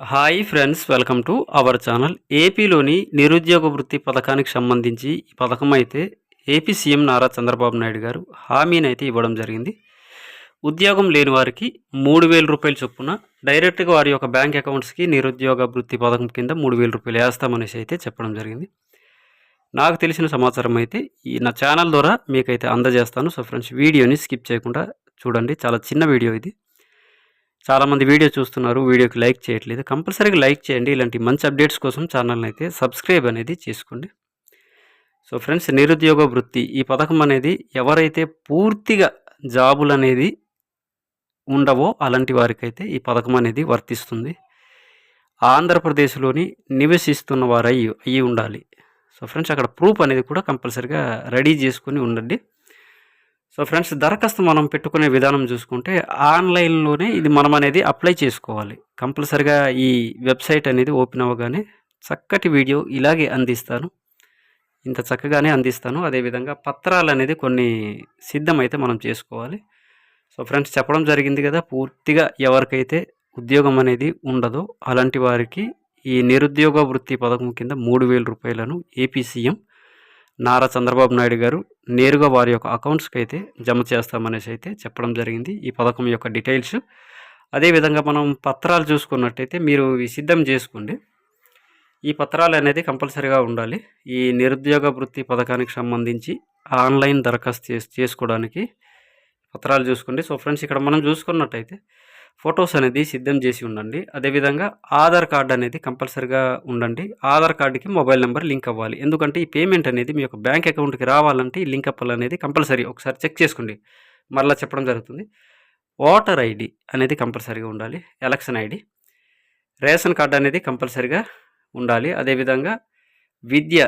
Hi friends welcome to our channel. ఏపీలోని నిరుద్యోగ వృత్తి పథకానికి సంబంధించి ఈ పథకం అయితే ఏపీ సీఎం నారా చంద్రబాబు నాయుడు గారు హామీని అయితే ఇవ్వడం జరిగింది. ఉద్యోగం లేని వారికి మూడు వేల రూపాయలు చొప్పున డైరెక్ట్గా వారి యొక్క బ్యాంక్ అకౌంట్స్కి నిరుద్యోగ వృత్తి పథకం కింద మూడు వేల రూపాయలు వేస్తామనేసి అయితే చెప్పడం జరిగింది. నాకు తెలిసిన సమాచారం అయితే ఈ నా ఛానల్ ద్వారా మీకైతే అందజేస్తాను. సో ఫ్రెండ్స్ వీడియోని స్కిప్ చేయకుండా చూడండి. చాలా చిన్న వీడియో ఇది. చాలామంది వీడియో చూస్తున్నారు వీడియోకి లైక్ చేయట్లేదు. కంపల్సరీగా లైక్ చేయండి. ఇలాంటి మంచి అప్డేట్స్ కోసం ఛానల్ని అయితే సబ్స్క్రైబ్ అనేది చేసుకోండి. సో ఫ్రెండ్స్ నిరుద్యోగ వృత్తి ఈ పథకం అనేది ఎవరైతే పూర్తిగా జాబులు అనేది ఉండవో అలాంటి వారికైతే ఈ పథకం అనేది వర్తిస్తుంది. ఆంధ్రప్రదేశ్లోని నివసిస్తున్న వారు అయ్యి అయ్యి ఉండాలి. సో ఫ్రెండ్స్ అక్కడ ప్రూఫ్ అనేది కూడా కంపల్సరీగా రెడీ చేసుకుని ఉండండి. సో ఫ్రెండ్స్ దరఖాస్తు మనం పెట్టుకునే విధానం చూసుకుంటే ఆన్లైన్లోనే ఇది మనం అనేది అప్లై చేసుకోవాలి. కంపల్సరిగా ఈ వెబ్సైట్ అనేది ఓపెన్ అవ్వగానే చక్కటి వీడియో ఇలాగే అందిస్తాను. ఇంత చక్కగానే అందిస్తాను. అదేవిధంగా పత్రాలు అనేది కొన్ని సిద్ధమైతే మనం చేసుకోవాలి. సో ఫ్రెండ్స్ చెప్పడం జరిగింది కదా పూర్తిగా ఎవరికైతే ఉద్యోగం అనేది ఉండదో అలాంటి వారికి ఈ నిరుద్యోగ వృత్తి పథకం కింద మూడు వేల రూపాయలను ఏపీ సీఎం నారా చంద్రబాబు నాయుడు గారు నేరుగా వారి యొక్క అకౌంట్స్కి అయితే జమ చేస్తామనేసి అయితే చెప్పడం జరిగింది. ఈ పథకం యొక్క డీటెయిల్స్. అదేవిధంగా మనం పత్రాలు చూసుకున్నట్టయితే మీరు సిద్ధం చేసుకోండి. ఈ పత్రాలు అనేది కంపల్సరీగా ఉండాలి. ఈ నిరుద్యోగ వృత్తి పథకానికి సంబంధించి ఆన్లైన్ దరఖాస్తు చేసుకోవడానికి పత్రాలు చూసుకోండి. సో ఫ్రెండ్స్ ఇక్కడ మనం చూసుకున్నట్టయితే ఫొటోస్ అనేది సిద్ధం చేసి ఉండండి. అదేవిధంగా ఆధార్ కార్డ్ అనేది కంపల్సరిగా ఉండండి. ఆధార్ కార్డుకి మొబైల్ నెంబర్ లింక్ అవ్వాలి. ఎందుకంటే ఈ పేమెంట్ అనేది మీ యొక్క బ్యాంక్ అకౌంట్కి రావాలంటే ఈ లింక్ అప్ అనేది కంపల్సరీ ఒకసారి చెక్ చేసుకోండి. మరలా చెప్పడం జరుగుతుంది. ఓటర్ ఐడి అనేది కంపల్సరీగా ఉండాలి. Election ID. రేషన్ కార్డు అనేది కంపల్సరీగా ఉండాలి. అదేవిధంగా విద్య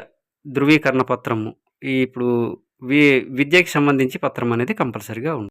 ధృవీకరణ పత్రము. ఈ ఇప్పుడు వి విద్యకి సంబంధించి పత్రం అనేది కంపల్సరీగా ఉంటుంది